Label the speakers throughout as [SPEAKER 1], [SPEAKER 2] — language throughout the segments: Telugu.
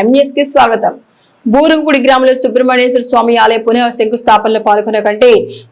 [SPEAKER 1] ఎంఎస్కి స్వాగతం. బూరుగుపూడి గ్రామంలో సుబ్రహ్మణ్యేశ్వర స్వామి ఆలయ పునః శంకుస్థాపనలో పాల్గొన్న కంటే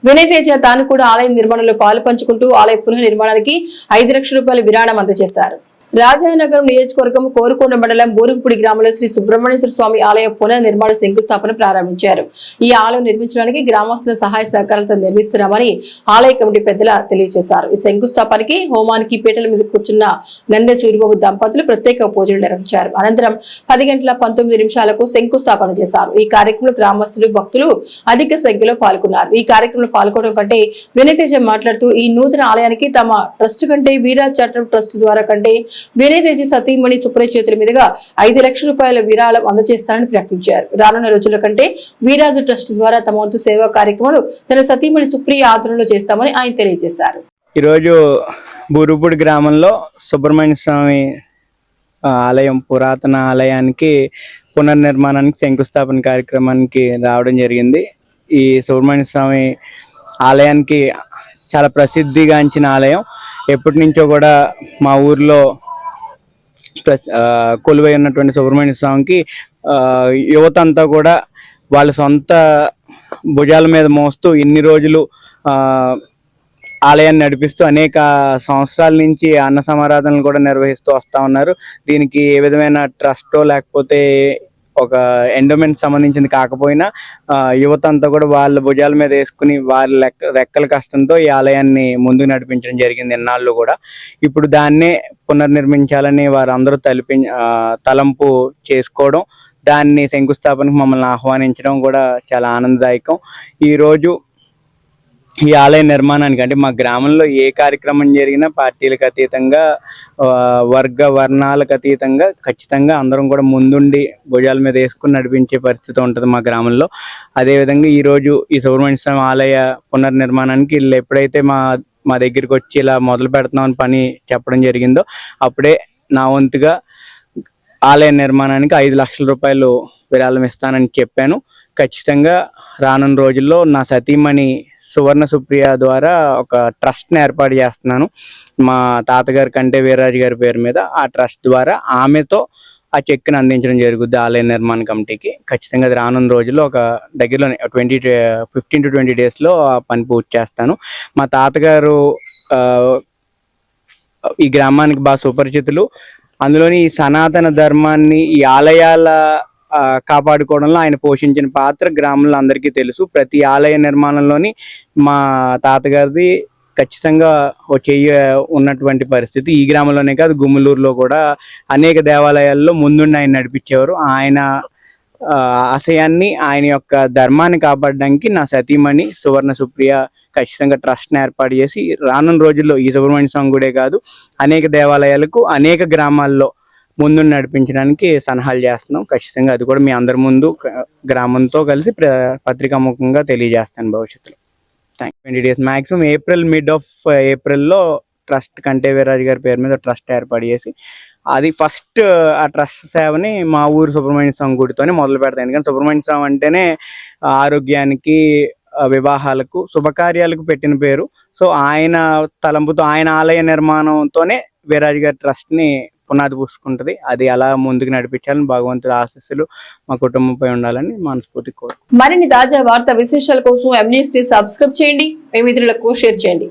[SPEAKER 1] వినయ్ తేజ తాను కూడా ఆలయ నిర్మాణంలో పాలు పంచుకుంటూ ఆలయ పునః నిర్మాణానికి ఐదు లక్షల రూపాయల విరాళం అందజేశారు. రాజానగరం నియోజకవర్గం కోరుకొండ మండలం బూరుగుపూడి గ్రామంలో శ్రీ సుబ్రహ్మణ్యేశ్వర స్వామి ఆలయ పునః నిర్మాణ శంకుస్థాపన ప్రారంభించారు. ఈ ఆలయం నిర్మించడానికి గ్రామస్తుల సహాయ సహకారాలతో నిర్మిస్తున్నామని ఆలయ కమిటీ పెద్దల తెలియజేశారు. ఈ శంకుస్థాపనకి హోమానికి పీటల మీద కూర్చున్న నందే సూర్యబాబు దంపతులు ప్రత్యేక పూజలు నిర్వహించారు. అనంతరం పది గంటల పంతొమ్మిది నిమిషాలకు శంకుస్థాపన చేశారు. ఈ కార్యక్రమంలో గ్రామస్తులు భక్తులు అధిక సంఖ్యలో పాల్గొన్నారు. ఈ కార్యక్రమంలో పాల్గొనడం కంటే వినయతేజ మాట్లాడుతూ ఈ నూతన ఆలయానికి తమ ట్రస్ట్ కంటే వీరా చట్టం ట్రస్ట్ ద్వారా కంటే వినయతేజ సతీమణి సుప్రియ చేతుల మీదుగా ఐదు లక్షల రూపాయల విరాళం అందజేస్తారని ప్రకటించారు. రానున్న రోజుల కంటే వీరాజు ట్రస్ట్ ద్వారా తమ వంతు సేవా కార్యక్రమాలు తన సతీమణి సుప్రియ ఆధ్వర్యంలో చేస్తామని ఆయన తెలియజేశారు.
[SPEAKER 2] ఈరోజు బూరుపూడి గ్రామంలో సుబ్రహ్మణ్య స్వామి ఆలయం పురాతన ఆలయానికి పునర్నిర్మాణానికి శంకుస్థాపన కార్యక్రమానికి రావడం జరిగింది. ఈ సుబ్రహ్మణ్య స్వామి ఆలయానికి చాలా ప్రసిద్ధిగాంచిన ఆలయం. ఎప్పటి నుంచో కూడా మా ఊర్లో కొలువై ఉన్నటువంటి సుబ్రహ్మణ్య స్వామికి యువత అంతా కూడా వాళ్ళ సొంత భుజాల మీద మోస్తూ ఇన్ని రోజులు ఆలయాన్ని నడిపిస్తూ అనేక సంవత్సరాల నుంచి అన్న సమారాధనలు కూడా నిర్వహిస్తూ వస్తూ ఉన్నారు. దీనికి ఏ విధమైన ట్రస్టో లేకపోతే ఒక ఎండోమెంట్ సంబంధించింది కాకపోయినా యువత అంతా కూడా వాళ్ళ భుజాల మీద వేసుకుని వారి లెక్క రెక్కల కష్టంతో ఈ ఆలయాన్ని ముందుకు నడిపించడం జరిగింది ఎన్నాళ్ళు కూడా. ఇప్పుడు దాన్నే పునర్నిర్మించాలని వారందరూ తలిపి తలంపు చేసుకోవడం దాన్ని శంకుస్థాపనకు మమ్మల్ని ఆహ్వానించడం కూడా చాలా ఆనందదాయకం. ఈరోజు ఈ ఆలయ నిర్మాణానికి అంటే మా గ్రామంలో ఏ కార్యక్రమం జరిగినా పార్టీలకు అతీతంగా వర్గ వర్ణాలకు అతీతంగా ఖచ్చితంగా అందరం కూడా ముందుండి భుజాల మీద వేసుకుని నడిపించే పరిస్థితి ఉంటుంది మా గ్రామంలో. అదేవిధంగా ఈరోజు ఈ సుబ్రహ్మణ్య స్వామి ఆలయ పునర్నిర్మాణానికి వీళ్ళు ఎప్పుడైతే మా మా దగ్గరికి వచ్చి ఇలా మొదలు పెడుతున్నామని పని చెప్పడం జరిగిందో అప్పుడే నా వంతుగా ఆలయ నిర్మాణానికి ఐదు లక్షల రూపాయలు విరాళం ఇస్తానని చెప్పాను. ఖచ్చితంగా రానున్న రోజుల్లో నా సతీమణి సువర్ణ సుప్రియ ద్వారా ఒక ట్రస్ట్ని ఏర్పాటు చేస్తున్నాను. మా తాతగారి కంటే వీరరాజు గారి పేరు మీద ఆ ట్రస్ట్ ద్వారా ఆమెతో ఆ చెక్ని అందించడం జరుగుద్ది ఆలయ నిర్మాణ కమిటీకి. ఖచ్చితంగా అది రానున్న రోజుల్లో ఒక దగ్గరలోనే ట్వంటీ ఫిఫ్టీన్ టు ట్వంటీ డేస్లో ఆ పని పూర్తి చేస్తాను. మా తాతగారు ఈ గ్రామానికి బాగా సుపరిచితులు. అందులోని ఈ సనాతన ధర్మాన్ని ఈ ఆలయాల కాపాడుకోవడంలో ఆయన పోషించిన పాత్ర గ్రామంలో అందరికీ తెలుసు. ప్రతి ఆలయ నిర్మాణంలోని మా తాతగారిది ఖచ్చితంగా చెయ్య ఉన్నటువంటి పరిస్థితి. ఈ గ్రామంలోనే కాదు గుమ్మలూరులో కూడా అనేక దేవాలయాల్లో ముందుండి ఆయన నడిపించేవారు. ఆయన ఆశయాన్ని ఆయన యొక్క ధర్మాన్ని కాపాడడానికి నా సతీమణి సువర్ణ సుప్రియ ఖచ్చితంగా ట్రస్ట్ని ఏర్పాటు చేసి రానున్న రోజుల్లో ఈ సుబ్రహ్మణ్య స్వామి గుడే కాదు అనేక దేవాలయాలకు అనేక గ్రామాల్లో ముందు నడిపించడానికి సలహాలు చేస్తున్నాం. ఖచ్చితంగా అది కూడా మీ అందరి ముందు గ్రామంతో కలిసి పత్రికాముఖంగా తెలియజేస్తాను భవిష్యత్తులో. Thank twenty days maximum April mid of ఏప్రిల్లో ట్రస్ట్ కంటే వీరాజు గారి పేరు మీద ట్రస్ట్ ఏర్పాటు చేసి అది ఫస్ట్ ఆ ట్రస్ట్ సేవని మా ఊరు సుబ్రహ్మణ్య స్వామి గుడితోనే మొదలు పెడతాను ఎందుకంటే సుబ్రహ్మణ్య స్వామి అంటేనే ఆరోగ్యానికి వివాహాలకు శుభకార్యాలకు పెట్టిన పేరు. సో ఆయన తలంపుతో ఆయన ఆలయ నిర్మాణంతోనే వీరాజు గారి ట్రస్ట్ని పునాది పూసుకుంటది. అది అలా ముందుకు నడిపించాలని భగవంతుడి ఆశీస్సులు మా కుటుంబంపై ఉండాలని మనస్ఫూర్తి కోరు
[SPEAKER 1] మరిన్ని తాజా వార్త విశేషాల కోసం ఎంఎస్టీ సబ్స్క్రైబ్ చేయండి. మీ మిత్రులకు షేర్ చేయండి.